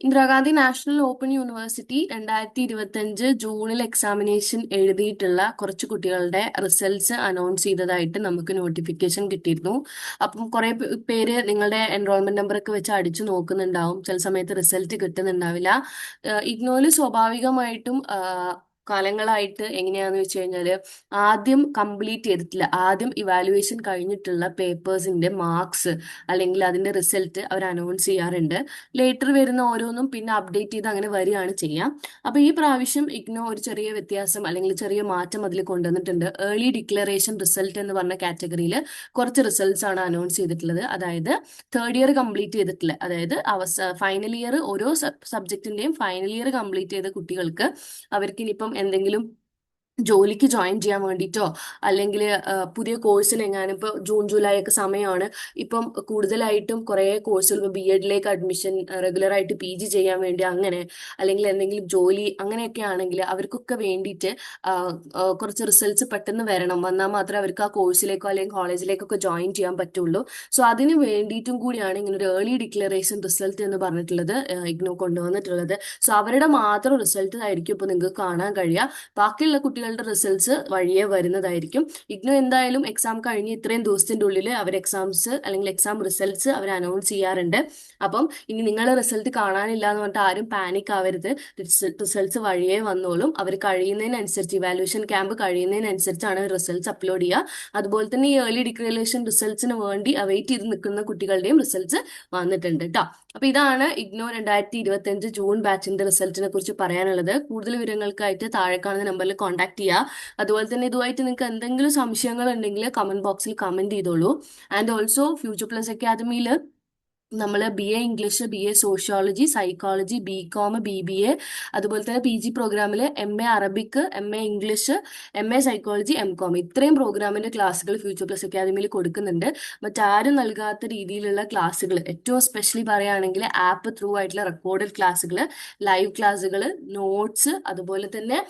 Indira Gandhi national open university രണ്ടായിരത്തി ഇരുപത്തഞ്ച് ജൂണിൽ എക്സാമിനേഷൻ എഴുതിയിട്ടുള്ള കുറച്ച് കുട്ടികളുടെ റിസൾട്ട്സ് അനൗൺസ് ചെയ്തതായിട്ട് നമുക്ക് നോട്ടിഫിക്കേഷൻ കിട്ടിയിരുന്നു. അപ്പം കുറെ പേര് നിങ്ങളുടെ എൻറോൾമെന്റ് നമ്പർ ഒക്കെ വെച്ച് അടിച്ചു നോക്കുന്നുണ്ടാവും. ചില സമയത്ത് റിസൾട്ട് കിട്ടുന്നുണ്ടാവില്ല. ഇഗ്നോയിൽ സ്വാഭാവികമായിട്ടും കാലങ്ങളായിട്ട് എങ്ങനെയാന്ന് വെച്ച് കഴിഞ്ഞാൽ ആദ്യം കംപ്ലീറ്റ് ചെയ്തിട്ടില്ല. ആദ്യം ഇവാലുവേഷൻ കഴിഞ്ഞിട്ടുള്ള പേപ്പേഴ്സിന്റെ മാർക്സ് അല്ലെങ്കിൽ അതിന്റെ റിസൾട്ട് അവർ അനൗൺസ് ചെയ്യാറുണ്ട്. ലേറ്റർ വരുന്ന ഓരോന്നും പിന്നെ അപ്ഡേറ്റ് ചെയ്ത് അങ്ങനെ വരികയാണ് ചെയ്യാം. അപ്പൊ ഈ പ്രാവശ്യം ഇഗ്നോ ഒരു ചെറിയ വ്യത്യാസം അല്ലെങ്കിൽ ചെറിയ മാറ്റം അതിൽ കൊണ്ടുവന്നിട്ടുണ്ട്. ഏർലി ഡിക്ലറേഷൻ റിസൾട്ട് എന്ന് പറഞ്ഞ കാറ്റഗറിയിൽ കുറച്ച് റിസൾട്ട്സ് ആണ് അനൗൺസ് ചെയ്തിട്ടുള്ളത്. അതായത് തേർഡ് ഇയർ കംപ്ലീറ്റ് ചെയ്തിട്ടില്ല. അതായത് അവസ ഫൈനൽ ഇയർ ഓരോ സബ്ജക്റ്റിന്റെയും ഫൈനൽ ഇയർ കംപ്ലീറ്റ് ചെയ്ത കുട്ടികൾക്ക് അവർക്ക് ഇനിയിപ്പം എന്തെങ്കിലും ജോലിക്ക് ജോയിൻ ചെയ്യാൻ വേണ്ടിയിട്ടോ അല്ലെങ്കിൽ പുതിയ കോഴ്സിന് എങ്ങാനും ഇപ്പോൾ ജൂൺ ജൂലൈ ഒക്കെ സമയമാണ് ഇപ്പം കൂടുതലായിട്ടും കുറേ കോഴ്സുകൾ ബി എഡിലേക്ക് അഡ്മിഷൻ റെഗുലറായിട്ട് പി ജി ചെയ്യാൻ വേണ്ടി അങ്ങനെ അല്ലെങ്കിൽ എന്തെങ്കിലും ജോലി അങ്ങനെയൊക്കെ ആണെങ്കിൽ അവർക്കൊക്കെ വേണ്ടിയിട്ട് കുറച്ച് റിസൾട്ട്സ് പെട്ടെന്ന് വരണം. വന്നാൽ മാത്രമേ അവർക്ക് ആ കോഴ്സിലേക്കോ അല്ലെങ്കിൽ കോളേജിലേക്കൊക്കെ ജോയിൻ ചെയ്യാൻ പറ്റുള്ളൂ. സോ അതിന് വേണ്ടിയിട്ടും കൂടിയാണ് ഇങ്ങനെ ഒരു ഏർലി ഡിക്ലറേഷൻ റിസൾട്ട് എന്ന് പറഞ്ഞിട്ടുള്ളത് ഇഗ്നോ കൊണ്ടുവന്നിട്ടുള്ളത്. സോ അവരുടെ മാത്രം റിസൾട്ട് ആയിരിക്കും ഇപ്പോൾ നിങ്ങൾക്ക് കാണാൻ കഴിയുക. ബാക്കിയുള്ള കുട്ടികൾ കുട്ടികളുടെ റിസൾട്ട്സ് വഴിയെ വരുന്നതായിരിക്കും. ഇഗ്നോ എന്തായാലും എക്സാം കഴിഞ്ഞ് ഇത്രയും ദിവസത്തിന്റെ ഉള്ളിൽ അവർ എക്സാംസ് അല്ലെങ്കിൽ എക്സാം റിസൾട്ട്സ് അവർ അനൗൺസ് ചെയ്യാറുണ്ട്. അപ്പം ഇനി നിങ്ങളെ റിസൾട്ട് കാണാനില്ല എന്ന് പറഞ്ഞിട്ട് ആരും പാനിക് ആവരുത്. റിസൾട്ട്സ് വഴിയെ വന്നോളും. അവർ കഴിയുന്നതിനനുസരിച്ച് ഇവാലുവേഷൻ ക്യാമ്പ് കഴിയുന്നതിനനുസരിച്ചാണ് റിസൾട്ട്സ് അപ്ലോഡ് ചെയ്യുക. അതുപോലെ തന്നെ ഈ ഏർലി ഡിക്ലറേഷൻ റിസൾട്ട്സിന് വേണ്ടി അവൈറ്റ് ചെയ്ത് നിൽക്കുന്ന കുട്ടികളുടെയും റിസൾട്ട്സ് വന്നിട്ടുണ്ട് കേട്ടോ അപ്പൊ ഇതാണ് ഇഗ്നോ രണ്ടായിരത്തി ഇരുപത്തി അഞ്ച് ജൂൺ ബാച്ചിന്റെ റിസൾട്ടിനെ കുറിച്ച് പറയാനുള്ളത്. കൂടുതൽ വിവരങ്ങൾക്കായിട്ട് താഴെ കാണുന്ന നമ്പറിൽ കോൺടാക്ട് ചെയ്യുക അതുപോലെ തന്നെ ഇതുമായിട്ട് നിങ്ങൾക്ക് എന്തെങ്കിലും സംശയങ്ങൾ ഉണ്ടെങ്കിൽ കമന്റ് ബോക്സിൽ കമന്റ് ചെയ്തോളൂ. ആൻഡ് ഓൾസോ ഫ്യൂച്ചർ പ്ലസ് അക്കാദമിയിൽ നമ്മൾ B A English B A sociology psychology B com B B A അതുപോലെ തന്നെ പി ജി പ്രോഗ്രാമിൽ M A Arabic M A English M A psychology M com ഇത്രയും പ്രോഗ്രാമിന്റെ ക്ലാസ്സുകൾ ഫ്യൂച്ചർ പ്ലസ് അക്കാദമിയിൽ കൊടുക്കുന്നുണ്ട്. മറ്റാരും നൽകാത്ത രീതിയിലുള്ള ക്ലാസ്സുകൾ ഏറ്റവും സ്പെഷ്യലി പറയുകയാണെങ്കിൽ ആപ്പ് ത്രൂ ആയിട്ടുള്ള റെക്കോർഡഡ് ക്ലാസ്സുകൾ ലൈവ് ക്ലാസ്സുകൾ നോട്ട്സ് അതുപോലെ തന്നെ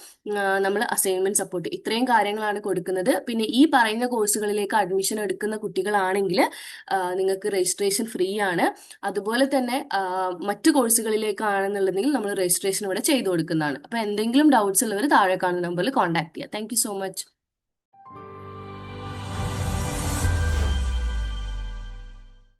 നമ്മൾ അസൈൻമെന്റ് സപ്പോർട്ട് ഇത്രയും കാര്യങ്ങളാണ് കൊടുക്കുന്നത്. പിന്നെ ഈ പറയുന്ന കോഴ്സുകളിലേക്ക് അഡ്മിഷൻ എടുക്കുന്ന കുട്ടികളാണെങ്കിൽ നിങ്ങൾക്ക് രജിസ്ട്രേഷൻ ഫ്രീ ആണ്. അതുപോലെ തന്നെ മറ്റു കോഴ്സുകളിലേക്കാണെന്നുണ്ടെങ്കിൽ നമ്മൾ രജിസ്ട്രേഷൻ ഇവിടെ ചെയ്തു കൊടുക്കുന്നതാണ്. അപ്പൊ എന്തെങ്കിലും ഡൗട്ട്സ് ഉള്ളവർ താഴെ കാണുന്ന നമ്പറിൽ കോൺടാക്ട് ചെയ്യുക താങ്ക് സോ മച്ച്